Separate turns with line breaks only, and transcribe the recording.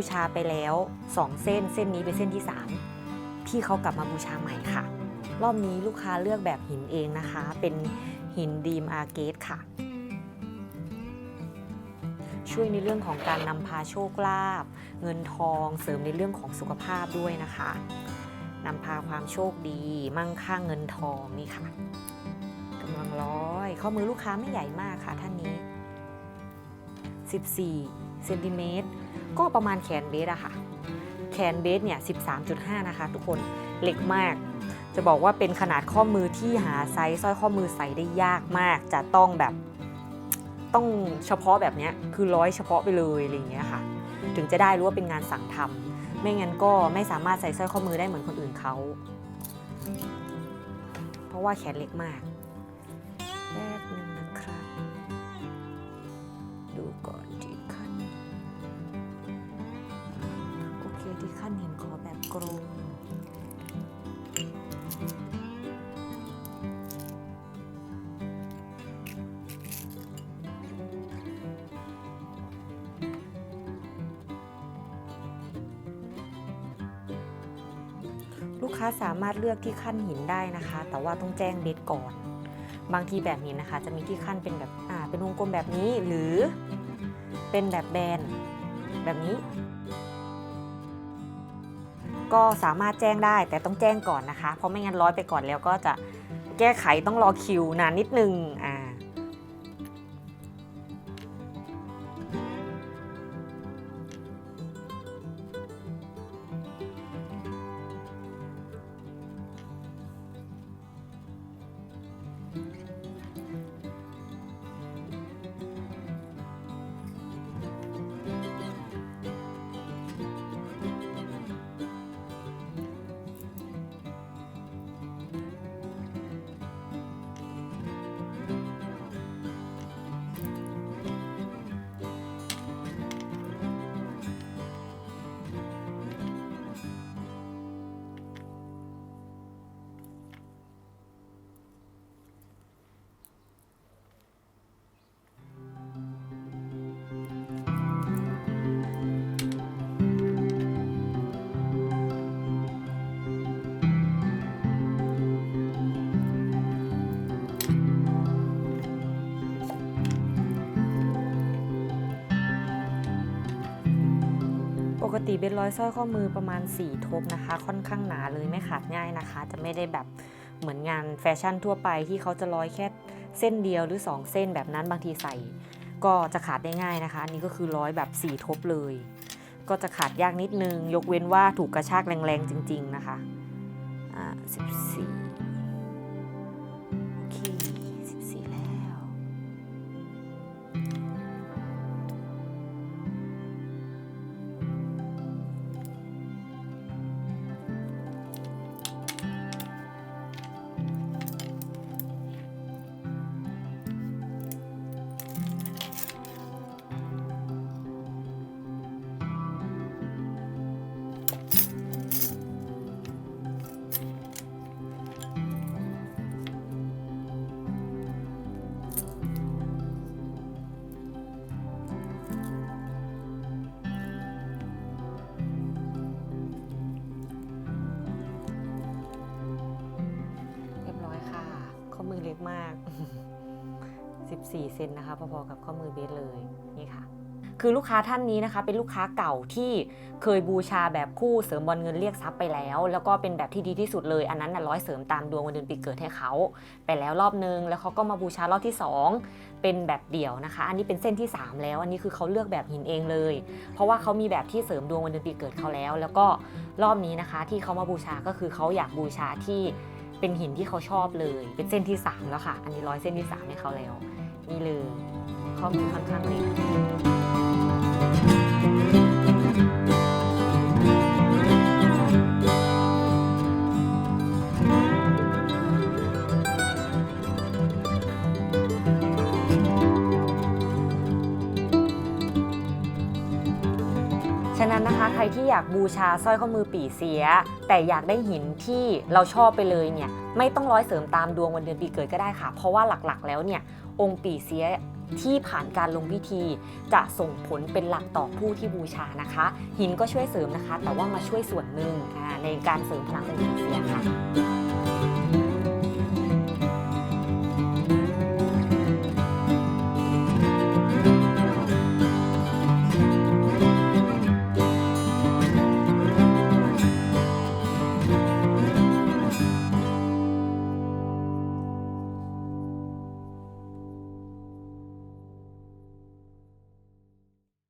บูชาไปแล้ว 2 เส้น เส้นนี้เป็นเส้นที่ 3 ที่เขากลับมาบูชาใหม่ค่ะ รอบนี้ลูกค้าเลือกแบบหินเองนะคะ เป็นหินดีมอาร์เกตค่ะ ช่วยในเรื่องของการนำพาโชคลาภเงินทองเสริมในเรื่องของสุขภาพด้วยนะคะนำพาความโชคดี มั่งคั่งเงินทองนี่ค่ะกำลังร้อยข้อมือลูกค้าไม่ใหญ่มากค่ะท่านนี้ 14เซนติเมตร ก็ประมาณแขนเบสอะค่ะ แขนเบสเนี่ย 13.5 นะคะ ทุกคนเล็กมาก จะบอกว่าเป็นขนาดข้อมือที่หาไซส์สร้อยข้อมือใส่ได้ยากมาก จะต้องแบบต้องเฉพาะแบบเนี้ยคือร้อยเฉพาะไปเลยอะไรอย่างเงี้ยค่ะ ถึงจะได้รู้ว่าเป็นงานสั่งทำไม่งั้นก็ไม่สามารถใส่สร้อยข้อมือได้เหมือนคนอื่นเขาเพราะว่าแขนเล็กมากแป๊บหนึงนะครับ ดูก่อนที ขั้นเห็นขอแบบกลมลูกค้าสามารถเลือกที่ขั้นหินได้นะคะ แต่ว่าต้องแจ้งเบสก่อน บางทีแบบนี้นะคะ จะมีที่ขั้นเป็นแบบอ่าเป็นวงกลมแบบนี้หรือเป็นแบบแบนแบบนี้ ก็สามารถแจ้งได้แต่ต้องแจ้งก่อนนะคะ เพราะไม่งั้นร้อยไปก่อนแล้วก็จะแก้ไขต้องรอคิวนานนิดนึงอ่า ติเบนร้อยสร้อยข้อมือประมาณ 4 ทบนะคะ ค่อนข้างหนาเลยไม่ขาดง่ายนะคะ จะไม่ได้แบบเหมือนงานแฟชั่นทั่วไปที่เขาจะร้อยแค่เส้นเดียวหรือ 2 เส้นแบบนั้นบางทีใส่ ก็จะขาดได้ง่ายนะคะ อันนี้ก็คือร้อยแบบ 4 ทบเลย ก็จะขาดยากนิดนึง ยกเว้นว่าถูกกระชากแรงๆจริง ๆนะคะอ่า14โอ ล็กมาก 14 เซนนะคะพอๆกับข้อมือเบสเลยนี่ค่ะ คือลูกค้าท่านนี้นะคะ เป็นลูกค้าเก่าที่เคยบูชาแบบคู่เสริมบอลเงินเรียกทรัพย์ไปแล้ว แล้วก็เป็นแบบที่ดีที่สุดเลย อันนั้นน่ะร้อยเสริมตามดวงวันเดือนปีเกิดให้เขาไปแล้วรอบนึง แล้วเขาก็มาบูชารอบที่ 2 เป็นแบบเดี่ยวนะคะ อันนี้เป็นเส้นที่ 3 แล้ว อันนี้คือเขาเลือกแบบหินเองเลย เพราะว่าเขามีแบบที่เสริมดวงวันเดือนปีเกิดเขาแล้ว แล้วก็รอบนี้นะคะ ที่เขามาบูชาก็คือเขาอยากบูชาที่ เป็นหินที่เขาชอบเลย เป็นเส้นที่ 3 แล้วค่ะ อันนี้ร้อยเส้นที่ 3 ให้เขาแล้ว นี่เลยข้อมือค่อนข้างเล็ก ฉะนั้นนะคะใครที่อยากบูชาสร้อยข้อมือปี่เสีย แต่อยากได้หินที่เราชอบไปเลยเนี่ยไม่ต้องร้อยเสริมตามดวงวันเดือนปีเกิดก็ได้ค่ะ เพราะว่าหลักๆ แล้วเนี่ยองค์ปี่เสียที่ผ่านการลงพิธี จะส่งผลเป็นหลักต่อผู้ที่บูชานะคะ หินก็ช่วยเสริมนะคะ แต่ว่ามาช่วยส่วนหนึ่งในการเสริมพลังองค์ปี่เสียค่ะ